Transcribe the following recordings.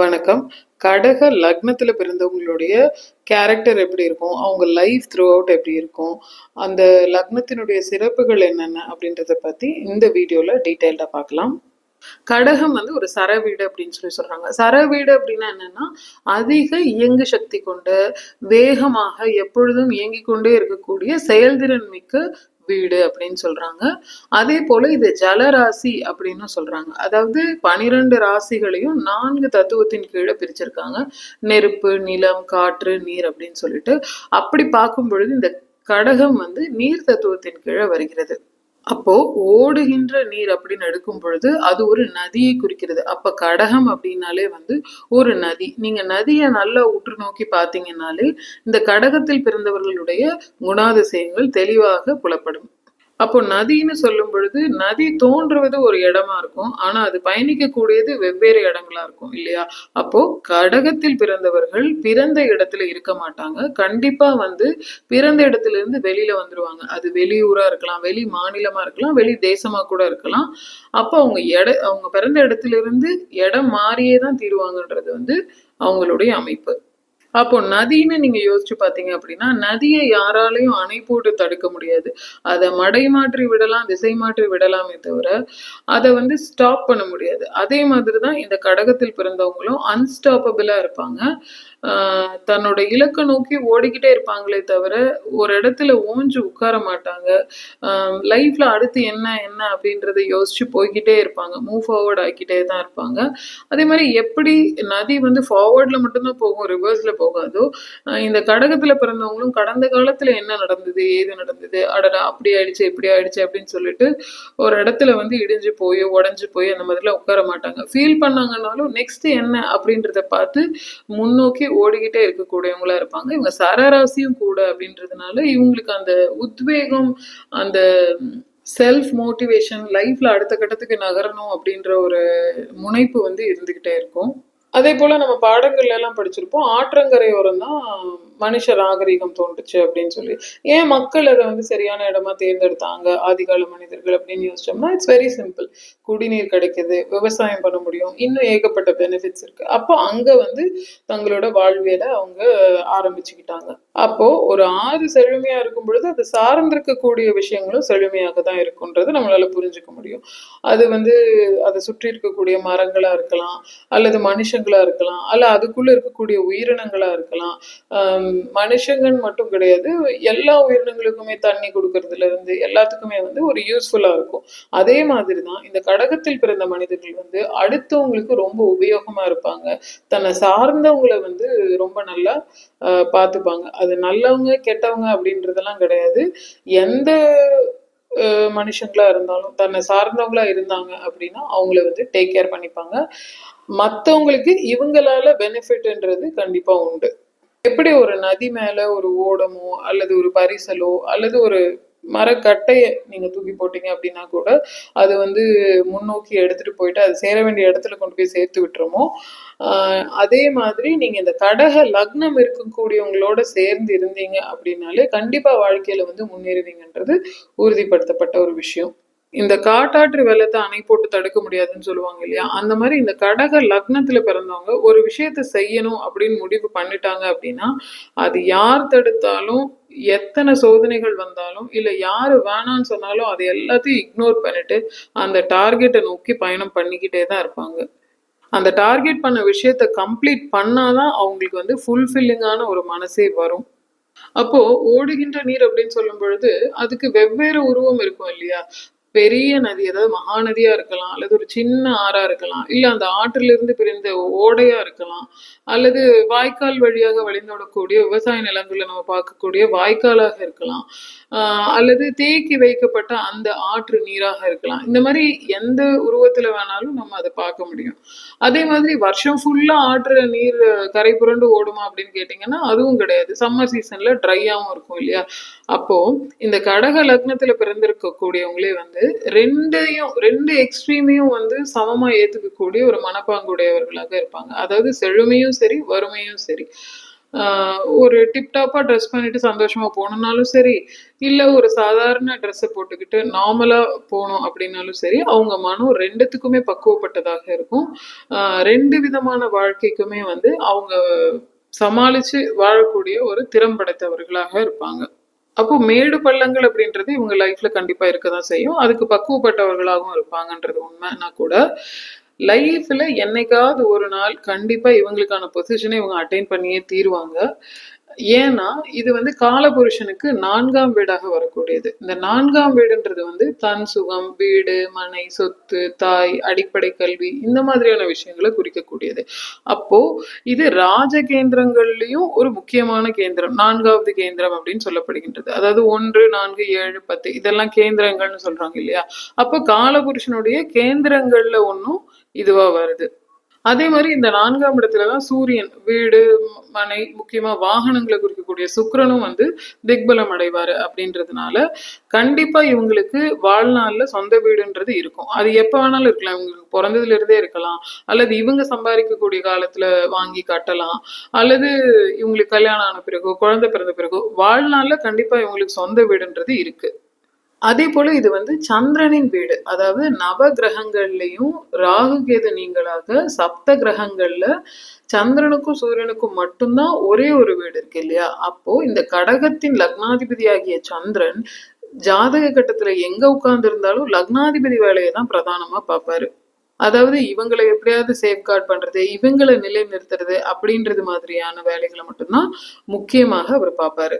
வணக்கம். கடக லக்னத்துல பிறந்தவங்களுடைய கேரக்டர் எப்படி இருக்கும்? அவங்க லைஃப் த்ரூ அவுட் எப்படி இருக்கும்? அந்த லக்னத்தினுடைய சிறப்புகள் என்னென்ன அப்படின்றத பத்தி இந்த வீடியோல டீட்டெயில்டா பார்க்கலாம். கடகம் வந்து ஒரு சர வீடு அப்படின்னு சொல்லி சொல்றாங்க. சர வீடு அப்படின்னா என்னன்னா அதிக இயங்கு சக்தி கொண்ட வேகமாக எப்பொழுதும் இயங்கிக் கொண்டே இருக்கக்கூடிய செயல்திறன் மிக்க வீடு அப்படின்னு சொல்றாங்க. அதே போல இது ஜலராசி அப்படின்னு சொல்றாங்க. அதாவது பனிரெண்டு ராசிகளையும் நான்கு தத்துவத்தின் கீழே பிரிச்சிருக்காங்க. நெருப்பு நிலம் காற்று நீர் அப்படின்னு சொல்லிட்டு. அப்படி பார்க்கும் பொழுது இந்த கடகம் வந்து நீர் தத்துவத்தின் கீழே வருகிறது. அப்போ ஓடுகின்ற நீர் அப்படின்னு எடுக்கும் பொழுது அது ஒரு நதியை குறிக்கிறது. அப்ப கடகம் அப்படின்னாலே வந்து ஒரு நதி. நீங்க நதியை நல்லா உற்று நோக்கி பார்த்தீங்கன்னாலே இந்த கடகத்தில் பிறந்தவர்களுடைய குணாதிசயங்கள் தெளிவாக புலப்படும். அப்போ நதின்னு சொல்லும் பொழுது நதி தோன்றுவது ஒரு இடமா இருக்கும். ஆனா அது பயணிக்கக்கூடியது வெவ்வேறு இடங்களா இருக்கும் இல்லையா? அப்போ கடகத்தில் பிறந்தவர்கள் பிறந்த இடத்துல இருக்க மாட்டாங்க. கண்டிப்பா வந்து பிறந்த இடத்துல இருந்து வெளியில வந்துருவாங்க. அது வெளியூரா இருக்கலாம் வெளி மாநிலமா இருக்கலாம் வெளி தேசமா கூட இருக்கலாம். அப்போ அவங்க இட அவங்க பிறந்த இடத்துல இருந்து இடம் மாறியே தான் தீருவாங்கன்றது வந்து அவங்களுடைய அமைப்பு. அப்போ நதின்னு நீங்க யோசிச்சு பாத்தீங்க அப்படின்னா நதியை யாராலையும் அணை போட்டு தடுக்க முடியாது. அதை மடை மாற்றி விடலாம் திசை மாற்றி விடலாமே தவிர அதை வந்து ஸ்டாப் பண்ண முடியாது. அதே மாதிரி தான் இந்த கடகத்தில் பிறந்தவங்களும் அன்ஸ்டாப்பபிளா இருப்பாங்க. தன்னோட இலக்கை நோக்கி ஓடிக்கிட்டே இருப்பாங்களே தவிர ஒரு இடத்துல ஓஞ்சு உட்கார மாட்டாங்க. லைஃப்ல அடுத்து என்ன என்ன அப்படின்றத யோசிச்சு போய்கிட்டே இருப்பாங்க. மூவ் ஃபார்வர்ட் ஆக்கிட்டே தான் இருப்பாங்க. அதே மாதிரி எப்படி நதி வந்து ஃபார்வர்டில் மட்டும்தான் போகும் ரிவர்ஸில் போகாதோ இந்த கடகத்தில் பிறந்தவங்களும் கடந்த காலத்தில் என்ன நடந்தது ஏது நடந்தது அடடா அப்படி ஆயிடுச்சு இப்படி ஆயிடுச்சு அப்படின்னு சொல்லிட்டு ஒரு இடத்துல வந்து இடிஞ்சு போய் உடஞ்சி போய் அந்த மாதிரிலாம் உட்கார மாட்டாங்க. ஃபீல் பண்ணாங்கன்னாலும் நெக்ஸ்ட் என்ன அப்படின்றத பார்த்து முன்னோக்கி ஓடிக்கிட்டே இருக்கக்கூடியவங்களா இருப்பாங்க. இவங்க சரராசியும் கூட அப்படின்றதுனால இவங்களுக்கு அந்த உத்வேகம் அந்த செல்ஃப் மோட்டிவேஷன் லைஃப்ல அடுத்த கட்டத்துக்கு நகரணும் அப்படின்ற ஒரு முனைப்பு வந்து இருந்துகிட்டே இருக்கும். அதே போல நம்ம பாடங்கள்ல எல்லாம் படிச்சிருப்போம். ஆற்றங்கரையோரம் தான் மனுஷ நாகரிகம் தோன்றுச்சு அப்படின்னு சொல்லி. ஏன் மக்கள் அதை வந்து சரியான இடமா தேர்ந்தெடுத்தாங்க? ஆதிகால மனிதர்கள் அப்படின்னு யோசிச்சோம்னா இட்ஸ் வெரி சிம்பிள் குடிநீர் கிடைக்குது விவசாயம் பண்ண முடியும் இன்னும் ஏகப்பட்ட பெனிஃபிட்ஸ் இருக்கு. அப்போ அங்க வந்து தங்களோட வாழ்வியலை அவங்க ஆரம்பிச்சுக்கிட்டாங்க. அப்போ ஒரு ஆறு செழுமையா இருக்கும் பொழுது அது சார்ந்திருக்கக்கூடிய விஷயங்களும் செழுமையாக தான் இருக்குன்றது நம்மளால புரிஞ்சுக்க முடியும். அது வந்து அதை சுற்றி இருக்கக்கூடிய மரங்களா இருக்கலாம் அல்லது மனுஷங்களா இருக்கலாம் அல்ல அதுக்குள்ள இருக்கக்கூடிய உயிரினங்களா இருக்கலாம் மனுஷங்கன்னு மட்டும் கிடையாது எல்லா உயிரினங்களுக்குமே தண்ணி கொடுக்கறதுல இருந்து எல்லாத்துக்குமே வந்து ஒரு யூஸ்ஃபுல்லா இருக்கும். அதே மாதிரி தான் இந்த கடகத்தில் பிறந்த மனிதர்கள் வந்து அடுத்தவங்களுக்கு ரொம்ப உபயோகமா இருப்பாங்க. தன்னை சார்ந்தவங்களை வந்து ரொம்ப நல்லா பார்த்துப்பாங்க. அது நல்லவங்க கெட்டவங்க அப்படின்றதெல்லாம் கிடையாது. எந்த மனுஷங்களா இருந்தாலும் தன்னை சார்ந்தவங்களா இருந்தாங்க அப்படின்னா அவங்கள வந்து டேக் கேர் பண்ணிப்பாங்க. மற்றவங்களுக்கு இவங்களால பெனிஃபிட்ன்றது கண்டிப்பா உண்டு. எப்படி ஒரு நதி மேல ஒரு ஓடமோ அல்லது ஒரு பரிசலோ அல்லது ஒரு மரக்கட்டையை நீங்கள் தூக்கி போட்டீங்க அப்படின்னா கூட அது வந்து முன்னோக்கி எடுத்துட்டு போயிட்டு அது சேர வேண்டிய இடத்துல கொண்டு போய் சேர்த்து விட்டுருமோ? அதே மாதிரி நீங்கள் இந்த கடக லக்னம் இருக்கக்கூடியவங்களோட சேர்ந்து இருந்தீங்க அப்படின்னாலே கண்டிப்பாக வாழ்க்கையில் வந்து முன்னேறுவீங்கன்றது உறுதிப்படுத்தப்பட்ட ஒரு விஷயம். இந்த காட்டாற்று வெள்ளத்தை அணை போட்டு தடுக்க முடியாதுன்னு சொல்லுவாங்க இல்லையா? அந்த மாதிரி இந்த கடக லக்னத்துல பிறந்தவங்க ஒரு விஷயத்த செய்யணும் அப்படின்னு முடிவு பண்ணிட்டாங்க அப்படின்னா அது யார் தடுத்தாலும் எத்தனை சோதனைகள் வந்தாலும் இல்ல யாரு வேணான்னு சொன்னாலும் அது எல்லாத்தையும் இக்னோர் பண்ணிட்டு அந்த டார்கெட்டை நோக்கி பயணம் பண்ணிக்கிட்டே தான் இருப்பாங்க. அந்த டார்கெட் பண்ண விஷயத்த கம்ப்ளீட் பண்ணாதான் அவங்களுக்கு வந்து ஃபுல்ஃபில்லிங்கான ஒரு மனசே வரும். அப்போ ஓடுகின்ற நீர் அப்படின்னு சொல்லும் பொழுது அதுக்கு வெவ்வேறு உருவம் இருக்கும் இல்லையா? பெரிய நதி அதாவது மகாநதியா இருக்கலாம் அல்லது ஒரு சின்ன ஆறா இருக்கலாம் இல்ல அந்த ஆற்றிலிருந்து இருந்து பிரிந்த ஓடையா இருக்கலாம் அல்லது வாய்க்கால் வழியாக வழிந்தோடக்கூடிய விவசாய நிலங்களில் நம்ம பார்க்கக்கூடிய வாய்க்காலாக இருக்கலாம் ஆஹ் அல்லது தேக்கி வைக்கப்பட்ட அந்த ஆற்று நீராக இருக்கலாம். இந்த மாதிரி எந்த உருவத்துல வேணாலும் நம்ம அதை பார்க்க முடியும். அதே மாதிரி வருஷம் ஃபுல்லா ஆற்று நீர் கரை புரண்டு ஓடுமா அப்படின்னு கேட்டீங்கன்னா அதுவும் கிடையாது. சம்மர் சீசன்ல ட்ரையாகவும் இருக்கும் இல்லையா? அப்போ இந்த கடக லக்னத்துல பிறந்திருக்கக்கூடியவங்களே வந்து ரெண்டையும் ரெண்டு எக்ஸ்ட்ரீமையும் வந்து சமமா ஏத்துக்கக்கூடிய ஒரு மனப்பாங்குடையவர்களாக இருப்பாங்க. அதாவது செழுமையும் சரி வறுமையும் சரி. ஒரு டிப்டாப்பாக ட்ரெஸ் பண்ணிட்டு சந்தோஷமாக போகணுன்னாலும் சரி இல்லை ஒரு சாதாரண ட்ரெஸ்ஸை போட்டுக்கிட்டு நார்மலாக போகணும் அப்படின்னாலும் சரி அவங்க மனம் ரெண்டுத்துக்குமே பக்குவப்பட்டதாக இருக்கும். ரெண்டு விதமான வாழ்க்கைக்குமே வந்து அவங்க சமாளித்து வாழக்கூடிய ஒரு திறம் படைத்தவர்களாக இருப்பாங்க. அப்போ மேடு பள்ளங்கள் அப்படின்றது இவங்க லைஃப்ல கண்டிப்பா இருக்க தான் செய்யும். அதுக்கு பக்குவப்பட்டவர்களாகவும் இருப்பாங்கன்றது உண்மைன்னா கூட லைஃப்ல என்னைக்காவது ஒரு நாள் கண்டிப்பா இவங்களுக்கான பொசிஷனை இவங்க அட்டைன் பண்ணியே தீருவாங்க. ஏன்னா இது வந்து காலபுருஷனுக்கு நான்காம் வீடாக வரக்கூடியது. இந்த நான்காம் வீடுன்றது வந்து தன் சுகம் வீடு மனை சொத்து தாய் அடிப்படை கல்வி இந்த மாதிரியான விஷயங்களை குறிக்கக்கூடியது. அப்போ இது ராஜ கேந்திரங்கள்லயும் ஒரு முக்கியமான கேந்திரம் நான்காவது கேந்திரம் அப்படின்னு சொல்லப்படுகின்றது. அதாவது ஒன்று நான்கு ஏழு பத்து இதெல்லாம் கேந்திரங்கள்னு சொல்றாங்க இல்லையா? அப்போ காலபுருஷனுடைய கேந்திரங்கள்ல ஒன்றும் இதுவா வருது. அதே மாதிரி இந்த நான்காம் இடத்துல தான் சூரியன் வீடு மனை முக்கியமா வாகனங்களை குறிக்கக்கூடிய சுக்கரனும் வந்து திக்பலம் அடைவார் அப்படின்றதுனால கண்டிப்பா இவங்களுக்கு வாழ்நாளில் சொந்த வீடுன்றது இருக்கும். அது எப்போ வேணாலும் இருக்கலாம். இவங்களுக்கு பிறந்ததுல இருந்தே இருக்கலாம். அல்லது இவங்க சம்பாதிக்கக்கூடிய காலத்துல வாங்கி கட்டலாம். அல்லது இவங்களுக்கு கல்யாணம் ஆன பிறகோ குழந்தை பிறந்த பிறகோ வாழ்நாளில் கண்டிப்பா இவங்களுக்கு சொந்த வீடுன்றது இருக்கு. அதே போல இது வந்து சந்திரனின் வீடு. அதாவது நவ கிரகங்கள்லயும் ராகு கேது நீங்களாக சப்த கிரகங்கள்ல சந்திரனுக்கும் சூரியனுக்கும் மட்டும்தான் ஒரே ஒரு வீடு இருக்கு இல்லையா? அப்போ இந்த கடகத்தின் லக்னாதிபதி ஆகிய சந்திரன் ஜாதக கட்டத்துல எங்க உட்கார்ந்து இருந்தாலும் லக்னாதிபதி வேலையை தான் பிரதானமா பார்ப்பாரு. அதாவது இவங்களை எப்படியாவது சேஃப்கார்ட் பண்றது இவங்களை நிலைநிறுத்துறது அப்படின்றது மாதிரியான வேலைகளை மட்டும்தான் முக்கியமாக அவர் பார்ப்பாரு.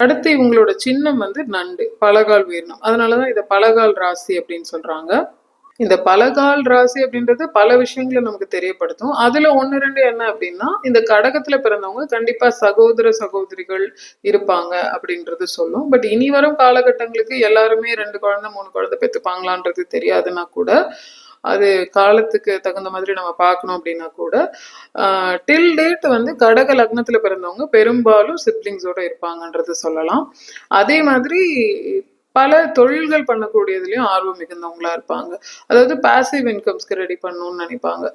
அடுத்து இவங்களோட சின்னம் வந்து நண்டு பலகால் உயிரினம். அதனாலதான் இதை பலகால் ராசி அப்படின்னு சொல்றாங்க. இந்த பலகால் ராசி அப்படின்றது பல விஷயங்களை நமக்கு தெரியப்படுத்தும். அதுல ஒன்னு ரெண்டு என்ன அப்படின்னா இந்த கடகத்துல பிறந்தவங்க கண்டிப்பா சகோதர சகோதரிகள் இருப்பாங்க அப்படின்றது சொல்லும். பட் இனி வரும் காலகட்டங்களுக்கு எல்லாருமே ரெண்டு குழந்தை மூணு குழந்தை பெற்றுப்பாங்களான்றது தெரியாதுன்னா கூட அது காலத்துக்கு தகுந்த மாதிரி நம்ம பார்க்கணும் அப்படின்னா கூட டில் டேட் வந்து கடக லக்னத்தில் பிறந்தவங்க பெரும்பாலும் சிப்ளிங்ஸோட இருப்பாங்கன்றது சொல்லலாம். அதே மாதிரி பல தொழில்கள் பண்ணக்கூடியதுலயும் ஆர்வம் மிகுந்தவங்களா இருப்பாங்க. அதாவது பாசிவ் இன்கம்ஸ்க்கு ரெடி பண்ணணும்னு நினைப்பாங்க.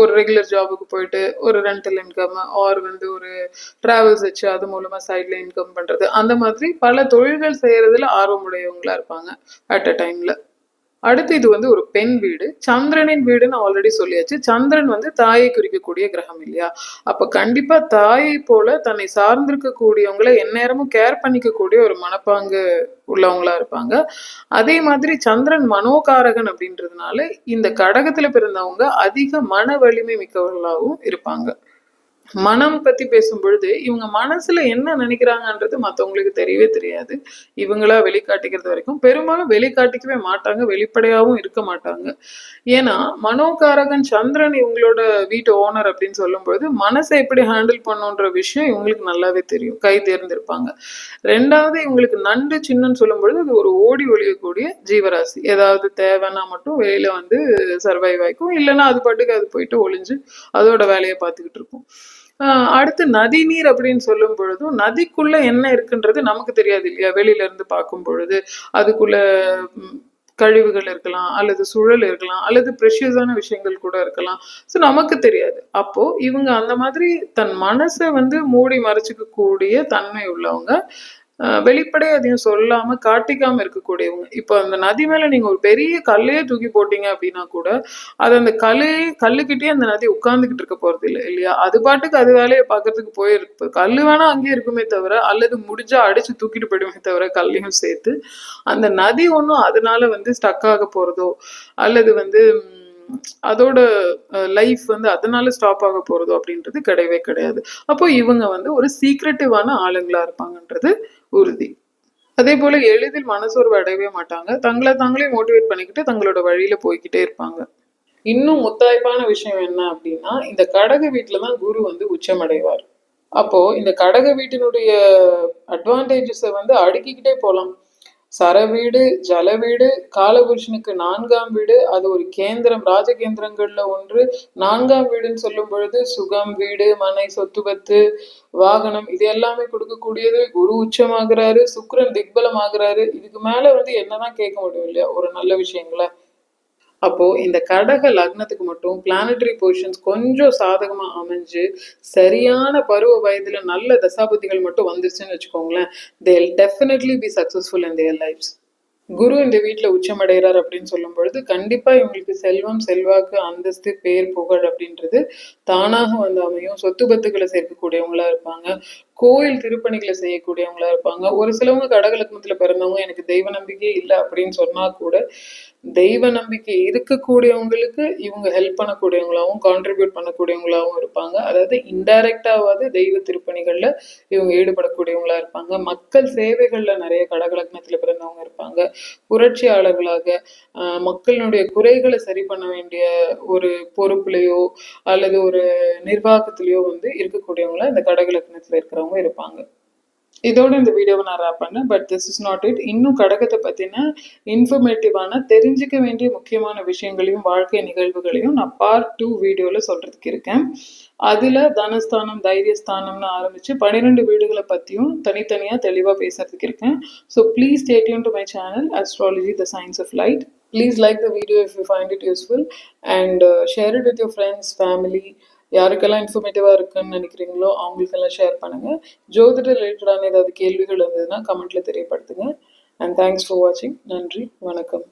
ஒரு ரெகுலர் ஜாபுக்கு போயிட்டு ஒரு ரெண்டல் இன்கம் ஆர் வந்து ஒரு டிராவல்ஸ் வச்சு அது மூலமா சைட்ல இன்கம் பண்றது. அந்த மாதிரி பல தொழில்கள் செய்யறதுல ஆர்வமுடையவங்களா இருப்பாங்க அட் அ டைம்ல அடுத்து இது வந்து ஒரு பெண் வீடு. சந்திரனின் வீடுன்னு ஆல்ரெடி சொல்லியாச்சு. சந்திரன் வந்து தாயை குறிக்கக்கூடிய கிரகம் இல்லையா? அப்ப கண்டிப்பா தாயை போல தன்னை சார்ந்திருக்கக்கூடியவங்களை எந்நேரமும் கேர் பண்ணிக்கக்கூடிய ஒரு மனப்பாங்கு உள்ளவங்களா இருப்பாங்க. அதே மாதிரி சந்திரன் மனோகாரகன் அப்படின்றதுனால இந்த கடகத்துல பிறந்தவங்க அதிக மன வலிமை மிக்கவர்களாகவும் இருப்பாங்க. மனம் பத்தி பேசும் பொழுது இவங்க மனசுல என்ன நினைக்கிறாங்கன்றது மத்தவங்களுக்கு தெரியவே தெரியாது. இவங்களா வெளிக்காட்டிக்கிறது வரைக்கும் பெரும்பாலும் வெளிக்காட்டிக்கவே மாட்டாங்க வெளிப்படையாவும் இருக்க மாட்டாங்க. ஏன்னா மனோகாரகன் சந்திரன் இவங்களோட வீட்டு ஓனர் அப்படின்னு சொல்லும் பொழுது மனசை எப்படி ஹேண்டில் பண்ணுன்ற விஷயம் இவங்களுக்கு நல்லாவே தெரியும். கை தேர்ந்திருப்பாங்க. ரெண்டாவது இவங்களுக்கு நண்டு சின்னன்னு சொல்லும்பொழுது அது ஒரு ஓடி ஒழியக்கூடிய ஜீவராசி. ஏதாவது தேவைன்னா மட்டும் வெளியில வந்து சர்வைவ் ஆயிக்கும். இல்லைன்னா அது பாட்டுக்கு அது போயிட்டு ஒளிஞ்சு அதோட வேலையை பார்த்துக்கிட்டு இருக்கும். அடுத்து நதி நீர் அப்படின்னு சொல்லும் பொழுதும் நதிக்குள்ள என்ன இருக்குன்றது நமக்கு தெரியாது இல்லையா? வெளியில இருந்து பார்க்கும் பொழுது. அதுக்குள்ள கழிவுகள் இருக்கலாம் அல்லது சுழல் இருக்கலாம் அல்லது ப்ரெஷியஸான விஷயங்கள் கூட இருக்கலாம். ஸோ நமக்கு தெரியாது. அப்போ இவங்க அந்த மாதிரி தன் மனசை வந்து மூடி மறைச்சிக்க கூடிய தன்மை உள்ளவங்க வெளிப்படையா அதையும் சொல்லாம காட்டிக்காம இருக்கக்கூடியவங்க. இப்போ அந்த நதி மேல நீங்க ஒரு பெரிய கல்லையே தூக்கி போட்டீங்க அப்படின்னா கூட அது அந்த கல்லே கல்லுக்கிட்டே அந்த நதி உட்காந்துக்கிட்டு இருக்க போறது இல்லை இல்லையா? அது பாட்டுக்கு அது வேலையை பார்க்கறதுக்கு போயிருக்கு கல் வேணா அங்கேயே இருக்குமே தவிர அல்லது முடிஞ்சா அடிச்சு தூக்கிட்டு போயிடுமே தவிர கல்லையும் சேர்த்து அந்த நதி ஒன்றும் அதனால வந்து ஸ்டக் ஆக போறதோ அல்லது வந்து அதோட லைஃப் வந்து அதனால ஸ்டாப் ஆக போறதோ அப்படின்றது கிடையவே கிடையாது. அப்போ இவங்க வந்து ஒரு சீக்ரெட்டிவான ஆளுங்களா இருப்பாங்கன்றது உறுதி. அதே போல எளிதில் மனசோர்வு அடையவே மாட்டாங்க. தங்களை தாங்களே மோட்டிவேட் பண்ணிக்கிட்டு தங்களோட வழியில போய்க்கிட்டே இருப்பாங்க. இன்னும் முத்தாய்ப்பான விஷயம் என்ன அப்படின்னா இந்த கடக வீட்டில தான் குரு வந்து உச்சமடைவார். அப்போ இந்த கடக வீட்டினுடைய அட்வான்டேஜஸை வந்து அடுக்கிக்கிட்டே போகலாம் சர வீடு ஜல வீடு காலபுருஷனுக்கு நான்காம் வீடு அது ஒரு கேந்திரம் ராஜகேந்திரங்கள்ல ஒன்று. நான்காம் வீடுன்னு சொல்லும் பொழுது சுகம் வீடு மனை சொத்து பத்து வாகனம் இது எல்லாமே கொடுக்கக்கூடியது. குரு உச்சமாகிறாரு சுக்ரன் திக்பலம் ஆகுறாரு இதுக்கு மேல வந்து என்னதான் கேட்க முடியும் இல்லையா? ஒரு நல்ல விஷயங்களை. அப்போது இந்த கடக லக்னத்துக்கு மட்டும் பிளானட்டரி பொசிஷன்ஸ் கொஞ்சம் சாதகமாக அமைஞ்சு சரியான பருவ வயதில் நல்ல தசாபதிகள் மட்டும் வந்துருச்சுன்னு வச்சுக்கோங்களேன். They'll definitely be successful in their lives குரு இந்த வீட்டில் உச்சமடைகிறார் அப்படின்னு சொல்லும் பொழுது கண்டிப்பாக இவங்களுக்கு செல்வம் செல்வாக்கு அந்தஸ்து பேர் புகழ் அப்படின்றது தானாக வந்து அமையும். சொத்து பத்துக்களை சேர்க்கக்கூடியவங்களா இருப்பாங்க. கோயில் திருப்பணிகளை செய்யக்கூடியவங்களா இருப்பாங்க. ஒரு சிலவங்க கடகலக்னத்தில் பிறந்தவங்க எனக்கு தெய்வ நம்பிக்கையே இல்லை அப்படின்னு சொன்னா கூட தெய்வ நம்பிக்கை இருக்கக்கூடியவங்களுக்கு இவங்க ஹெல்ப் பண்ணக்கூடியவங்களாவும் கான்ட்ரிபியூட் பண்ணக்கூடியவங்களாவும் இருப்பாங்க. அதாவது இன்டைரக்டாவது தெய்வ திருப்பணிகளில் இவங்க ஈடுபடக்கூடியவங்களா இருப்பாங்க. மக்கள் சேவைகள்ல நிறைய கடகலக்னத்துல பிறந்தவங்க இருப்பாங்க. புரட்சியாளர்களாக மக்களினுடைய குறைகளை சரி பண்ண வேண்டிய ஒரு பொறுப்புலையோ அல்லது ஒரு நிர்வாகத்திலேயோ வந்து இருக்கக்கூடியவங்களா இந்த கடகலக்னத்துல இருக்கிறவங்க இருப்பாங்க. இதோட இந்த வீடியோவை நான் ரேப் பண்ணேன். But this is not it இன்னும் கடகத்தை பற்றின இன்ஃபர்மேட்டிவான தெரிஞ்சுக்க வேண்டிய முக்கியமான விஷயங்களையும் வாழ்க்கை நிகழ்வுகளையும் நான் பார்ட் டூ வீடியோவில் சொல்கிறதுக்கு இருக்கேன். அதில் தனஸ்தானம் தைரியஸ்தானம்னு ஆரம்பித்து பன்னிரெண்டு வீடுகளை பற்றியும் தனித்தனியாக தெளிவாக பேசுறதுக்கு இருக்கேன். So please stay tuned to my channel astrology the science of light please like the video if you find it useful and share it with your friends family யாருக்கெல்லாம் இன்ஃபர்மேட்டிவாக இருக்குன்னு நினைக்கிறீங்களோ அவங்களுக்கெல்லாம் ஷேர் பண்ணுங்கள் ஜோதிட ரிலேட்டடான ஏதாவது கேள்விகள் இருந்ததுன்னா கமெண்ட்டில் தெரியப்படுத்துங்க. அண்ட் தேங்க்ஸ் ஃபார் வாட்சிங் நன்றி வணக்கம்.